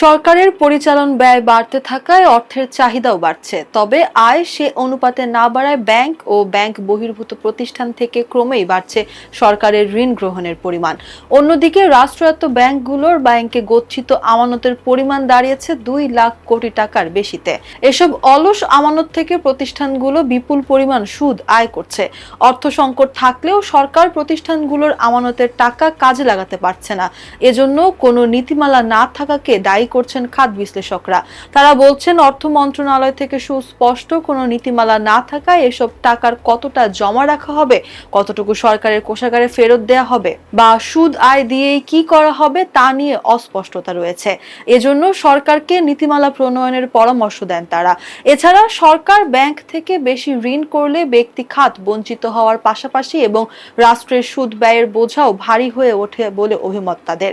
সরকারের পরিচালন ব্যয় বাড়তে থাকায় অর্থের চাহিদাও বাড়ছে। তবে আয় সে অনুপাতে না বাড়ায় ব্যাংক ও ব্যাংক বহির্ভূত প্রতিষ্ঠান থেকে ক্রমেই বাড়ছে সরকারের ঋণ গ্রহণের পরিমাণ। অন্যদিকে রাষ্ট্রায়ত্ত ব্যাংকগুলোর ব্যাংকে গচ্ছিত আমানতের পরিমাণ দাঁড়িয়েছে দুই লাখ কোটি টাকার বেশিতে। এসব অলস আমানত থেকে প্রতিষ্ঠানগুলো বিপুল পরিমাণ সুদ আয় করছে। অর্থ সংকট থাকলেও সরকার প্রতিষ্ঠানগুলোর আমানতের টাকা কাজে লাগাতে পারছে না। এজন্য কোনো নীতিমালা না থাকাকে দায়ী করছেন খাত বিশ্লেষকরা। তারা বলছেন, অর্থ মন্ত্রণালয় থেকে সুস্পষ্ট কোনো নীতিমালা না থাকায় এসব টাকার কতটা জমা রাখা হবে, কতটুকু সরকারের কোষাগারে ফেরত দেয়া হবে বা সুদ আয় দিয়েই কি করা হবে তা নিয়ে অস্পষ্টতা রয়েছে। এজন্য সরকারকে নীতিমালা প্রণয়নের পরামর্শ দেন তারা। এছাড়া সরকার ব্যাংক থেকে বেশি ঋণ করলে ব্যক্তি খাত বঞ্চিত হওয়ার পাশাপাশি এবং রাষ্ট্রের সুদ ব্যয়ের বোঝাও ভারী হয়ে ওঠে বলে অভিমত তাদের।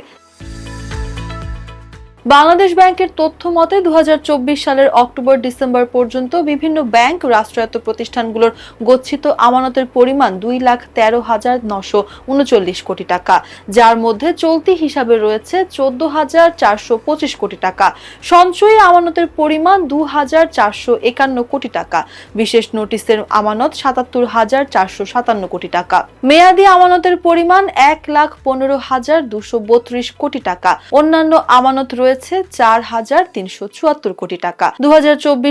বাংলাদেশ ব্যাংকের তথ্য মতে দু হাজার চব্বিশ সালের অক্টোবর ডিসেম্বর পর্যন্ত বিভিন্ন ব্যাংক, রাষ্ট্রায়ত্ত প্রতিষ্ঠানগুলোর গচ্ছিত আমানতের পরিমাণ দুই লাখ তেরো হাজার নশো উনচল্লিশ কোটি টাকা, যার মধ্যে চলতি হিসাবে রয়েছে চোদ্দ হাজার চারশো পঁচিশ কোটি টাকা। সঞ্চয়ী আমানতের পরিমাণ দু হাজার চারশো একান্ন কোটি টাকা। বিশেষ নোটিশের আমানত সাতাত্তর হাজার চারশো সাতান্ন কোটি টাকা। মেয়াদি আমানতের পরিমাণ এক লাখ পনেরো হাজার দুশো বত্রিশ কোটি টাকা। অন্যান্য আমানত রয়েছে চার হাজার তিনশো চুয়াত্তর কোটি টাকা। দু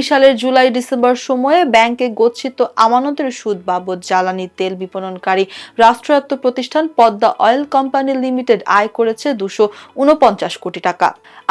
সালের জুলাই ডিসেম্বর সময়ে ব্যাংকে গচ্ছিত আমানতের সুদ বাবদ জ্বালানি, তেল বিপণনকারী রাষ্ট্রায়ত্ত প্রতিষ্ঠান পদ্মা অয়েল কোম্পানি লিমিটেড আয় করেছে দুশো উনপঞ্চাশ কোটি টাকা।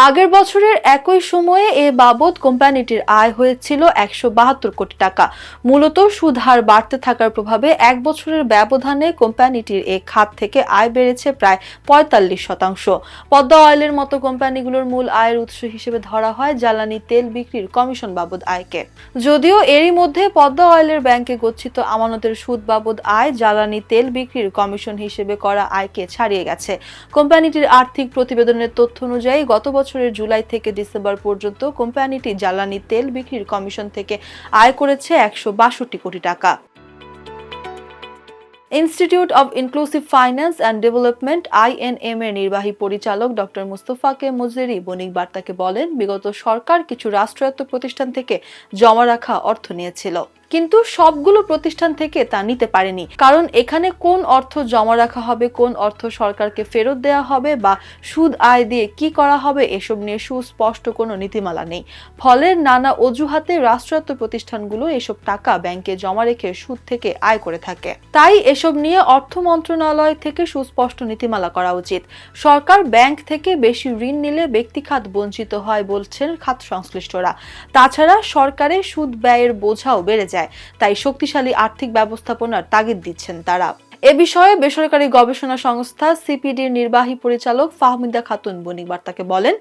আগের বছরের একই সময়ে এ বাবদ কোম্পানিটির আয় হয়েছিল একশো বাহাত্তর কোটি টাকা। মূলত সুদ হার বাড়তে থাকার প্রভাবে এক বছরের ব্যবধানে কোম্পানিটির এ খাত থেকে আয় বেড়েছে প্রায় পঁয়তাল্লিশ শতাংশ। পদ্মা অয়েলের মতো কোম্পানিগুলোর মূল আয়ের উৎস হিসেবে ধরা হয় জ্বালানি তেল বিক্রির কমিশন বাবদ আয়কে। যদিও এরই মধ্যে পদ্মা অয়েলের ব্যাংকে গচ্ছিত আমানতের সুদ বাবদ আয় জ্বালানি তেল বিক্রির কমিশন হিসেবে করা আয়কে ছাড়িয়ে গেছে। কোম্পানিটির আর্থিক প্রতিবেদনের তথ্য অনুযায়ী গত বছরের জুলাই থেকে ডিসেম্বর পর্যন্ত কোম্পানিটি জ্বালানি তেল বিক্রির কমিশন থেকে আয় করেছে একশো বাষট্টি কোটি টাকা। Institute of inclusive finance and development INM এর নির্বাহী পরিচালক ডক্টর মুস্তফাকে মুজেরি বণিক বার্তাকে বলেন, বিগত সরকার কিছু রাষ্ট্রায়ত্ত প্রতিষ্ঠান থেকে জমা রাখা অর্থ নিয়েছিল। কিন্তু সবগুলো প্রতিষ্ঠান থেকে তা নিতে পারেনি। কারণ এখানে কোন অর্থ জমা রাখা হবে, কোন অর্থ সরকারকে ফেরত দেওয়া হবে বা সুদ আয় দিয়ে কি করা হবে, এসব নিয়ে সুস্পষ্ট কোনো নীতিমালা নেই। ফলে নানা অজুহাতে রাষ্ট্রায়ত্ত প্রতিষ্ঠানগুলো এসব টাকা ব্যাংকে জমা রেখে সুদ থেকে আয় করে থাকে। তাই এসব নিয়ে অর্থ মন্ত্রণালয় থেকে সুস্পষ্ট নীতিমালা করা উচিত। সরকার ব্যাংক থেকে বেশি ঋণ নিলে ব্যক্তি খাত বঞ্চিত হয় বলছেন খাত সংশ্লিষ্টরা। তাছাড়া সরকারের সুদ ব্যয়ের বোঝাও বেড়ে যায়। তাই শক্তিশালী আর্থিক ব্যবস্থাপনার তাগিদ দিচ্ছেন তারা। এ বিষয়ে বেসরকারি গবেষণা সংস্থা সিপিডির নির্বাহী পরিচালক ফাহমিদা খাতুন বণিক বার্তাকে বলেন,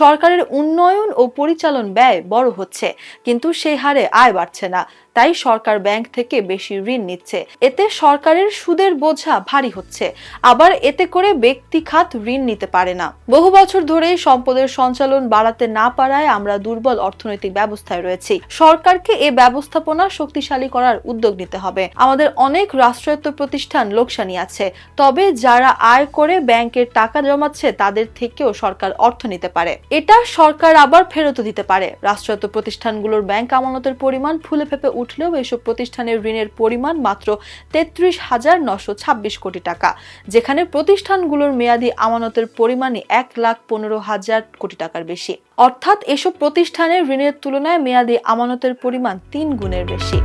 সরকারের উন্নয়ন ও পরিচালন ব্যয় বড় হচ্ছে, কিন্তু সেই হারে আয় বাড়ছে না। তাই সরকার ব্যাংক থেকে বেশি ঋণ নিচ্ছে। এতে সরকারের সুদের বোঝা ভারী হচ্ছে। আবার এতে করে ব্যক্তি খাত ঋণ নিতে পারে না। বহু বছর ধরেই সম্পদের সঞ্চালন বাড়াতে না পারায় আমরা দুর্বল অর্থনৈতিক ব্যবস্থায় রয়েছি। সরকারকে এ ব্যবস্থাপনা শক্তিশালী করার উদ্যোগ নিতে হবে। আমাদের অনেক রাষ্ট্রায়ত্ত প্রতিষ্ঠান লোকসানি আছে। তবে যারা আয় করে ব্যাংকের টাকা জমাচ্ছে, তাদের থেকেও সরকার অর্থ নিতে পারে। এটা সরকার আবার ফেরত দিতে পারে। রাষ্ট্রায়ত্ত প্রতিষ্ঠানগুলোর ব্যাংক আমানতের পরিমাণ ফুলে ফেপে উঠলেও এসব প্রতিষ্ঠানের ঋণের পরিমাণ মাত্র তেত্রিশ হাজার নশো ছাব্বিশ কোটি টাকা, যেখানে প্রতিষ্ঠানগুলোর মেয়াদি আমানতের পরিমাণই এক লাখ পনেরো হাজার কোটি টাকার বেশি। অর্থাৎ এসব প্রতিষ্ঠানের ঋণের তুলনায় মেয়াদি আমানতের পরিমাণ তিন গুণের বেশি।